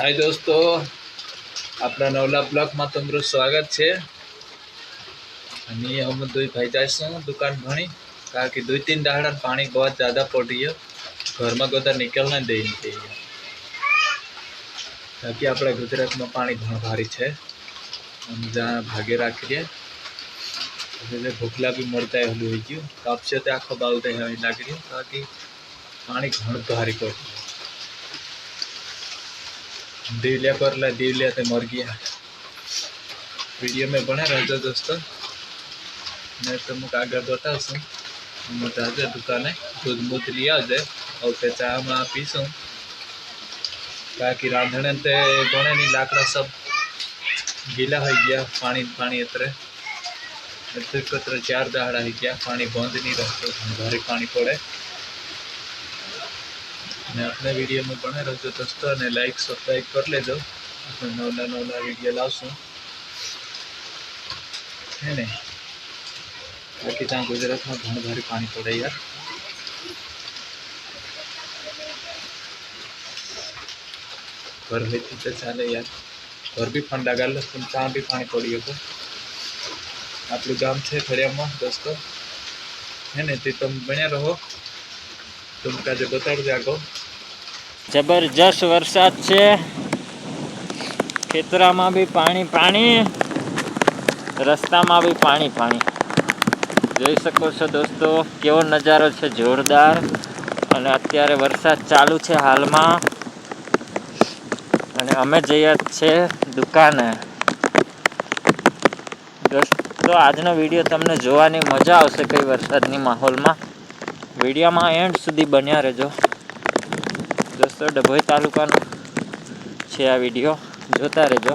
હાય દોસ્તો આપણા નવલા બ્લોકમાં તમારું સ્વાગત છે. અને અમે દૂધ ભાઈ જઈશું દુકાન ભણી? કારણ કે દૂધ તીન દાડા પાણી બહુ જ્યાદા પડી ગયો. ઘરમાં ગોતા નીકળને દઈ થઈ બાકી આપણા ગુજરાતમાં પાણી ઘણું ભારી છે. અમે જ્યાં ભાગે રાખીએ. એટલે ભૂખલા બી મળતા હલું હોઈ ગયું. કાપશે તો આખો બાલ તે હવે લાગી રહ્યું. બાકી પાણી ઘણું ભારી પડ્યું દીવલિયા પરલા દીવલિયા તે મર ગયા. વીડિયો મેં બને રહેજો દોસ્તો. ને તમને આગળ બતાવશું. હું જાજે દુકાને દૂધ મૂધ લઈ આવજે આવું તે ચામાં પીશું. બાકી રાંધણે તે બને ની લાકડા સબ ગીલા થઈ ગયા, પાણી પાણી અત્રે. અત્રે કત્ર ચાર દાડા થઈ ગયા, પાણી બંધ નહીં રહેતું ભારે પાણી પડે. અને આપણે વિડીયોમાં ભણે રહેજો દોસ્તો અને લાઈક સબસ્ક્રાઈબ કરી લેજો. આપણે નવના નવના વીડિયો લાવશું. હે ને? બાકી ત્યાં ગુજરાતમાં ઘણું ભારે પાણી પડે યાર. ઘર હોય તો ચાલે યાર. ઘર બી ફંડા ગાલે પણ ત્યાં બી પાણી પડી હતું આપણું ગામ છે ફરિયામાં દોસ્તો હે ને? તે તમે બન્યા રહો. ટૂંકા કાજે બતાડજો આગળ. જબરજસ્ત વરસાદ છે. ખેતરામાં બી પાણી પાણી. રસ્તામાં બી પાણી પાણી. જોઈ શકો છો દોસ્તો, કેવો નજારો છે, જોરદાર. અને અત્યારે વરસાદ ચાલુ છે હાલમાં. અને અમે જઈએ છે દુકાને. દોસ્તો, આજનો વીડિયો તમને જોવાની મજા આવશે કઈ વરસાદની માહોલમાં. વિડીયોમાં એન્ડ સુધી બન્યા રહેજો. દોસ્તો, ડભોઈ તાલુકાનો છે આ વીડિયો જોતા રહેજો.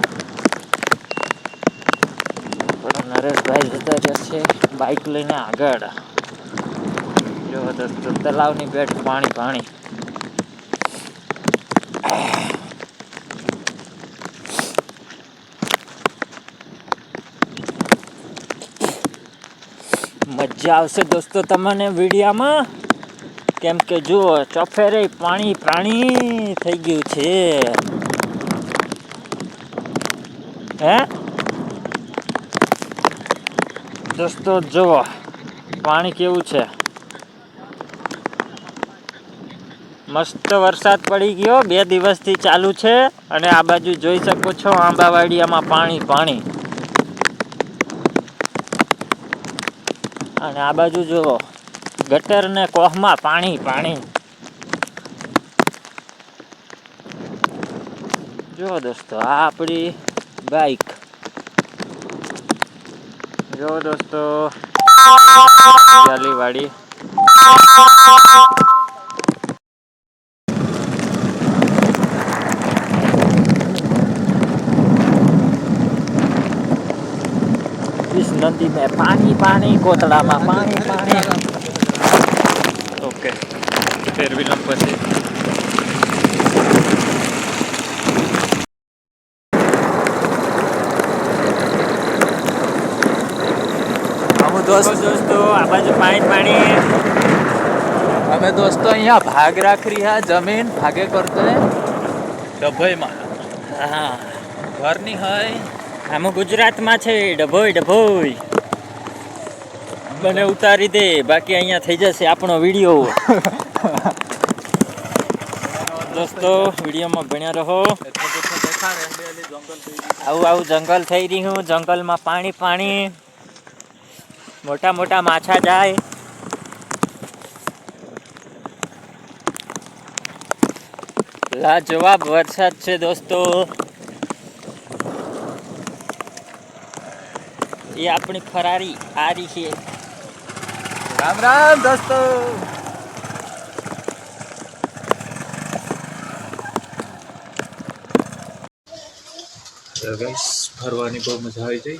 નરેશભાઈ જતા રહ્યા છે બાઇક લઈને આગળ. જો દોસ્તો, તલાવની બેટ પાણી પાણી. મજા આવશે દોસ્તો તમને વિડીયામાં. કેમ કે જુઓ, ચોફેરે પાણી પ્રાણી થઈ ગયું છે. હે? દોસ્તો, જુઓ, પાણી કેવું છે? મસ્ત વરસાદ પડી ગયો, બે દિવસથી ચાલુ છે, અને આ બાજુ જોઈ શકો છો આંબાવાડિયામાં પાણી પાણી. અને આ બાજુ જુઓ ગટર ને કોહમાં પાણી પાણી. જો દોસ્તો, આ આપણી બાઈક. જો દોસ્તો જાલીવાડી પાણી પાણી में पानी पानी ફેર વિલંબ પછી દોસ્તો આ બાજુ પાણી પાણી. અમે દોસ્તો અહીંયા ભાગ રાખ રહ્યા જમીન ભાગે કરતો ડભઈમાં. હા. ઘરની હોય. આમ ગુજરાતમાં છે ડભોઈ ડભોઈ. બને ઉતારી દે બાકી અહીંયા થઈ જશે આપણો વીડિયો. દોસ્તો, વિડીયોમાં ભણ્યા રહો. આવું આવું જંગલ થઈ રહ્યું જંગલમાં પાણી પાણી. મોટા મોટા માછા જાય. લાજવાબ વરસાદ છે દોસ્તો. એ આપણી ફરારી આરી છે. રામ રામ, દોસ્તો. ફરવાની બહુ મજા આવી ગઈ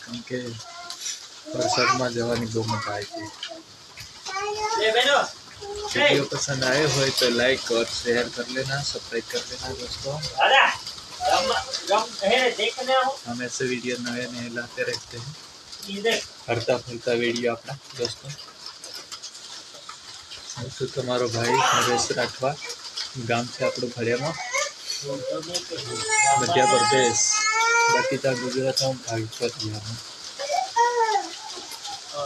કેમ કે વરસાદમાં જવાની બહુ મજા આવી ગઈ वीडियो पसंद आए हो तो लाइक और शेयर कर लेना सब्सक्राइब कर लेना दोस्तों हम ऐसे वीडियो नए नए लाते रहते हैं हरता फरता वीडियो अपना दोस्तों હું છું તમારો ભાઈ નરેશ રાઠવા ગામ છે આપણું ફળિયામાં મધ્ય પ્રદેશ બાકી ત્યાં ગુજરાતમાં ભાગ કરી અમે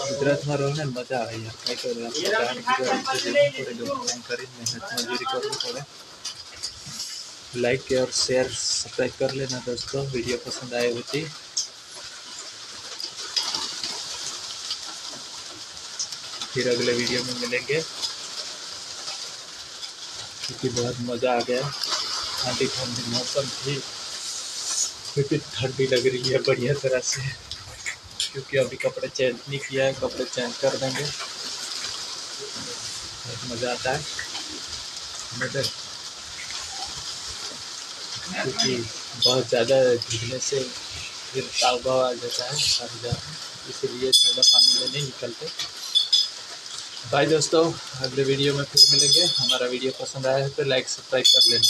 ગુજરાતમાં રહો ને મજા આવે યાર કઈ કરે આપણે બહાર ગુજરાત તો જવું પડે ગમે તેમ કરીને મહેનત મજૂરી કરવી પડે लाइक और शेयर सब्सक्राइब कर लेना दोस्तों वीडियो पसंद आए होती फिर अगले वीडियो में मिलेंगे क्योंकि बहुत मज़ा आ गया ठंडी ठंडी मौसम थी। क्योंकि ठंडी लग रही है बढ़िया तरह से, क्योंकि अभी कपड़े चेंज नहीं किया है, कपड़े चेंज कर देंगे। बहुत मज़ा आता है। मगर क्योंकि बहुत ज़्यादा भीगने से फिर ताव आ जाता है काफ़ी ज़्यादा इसीलिए ज़्यादा पानी में नहीं निकलते। बाय दोस्तों, अगले वीडियो में फिर मिलेंगे। हमारा वीडियो पसंद आया है तो लाइक सब्सक्राइब कर लेना।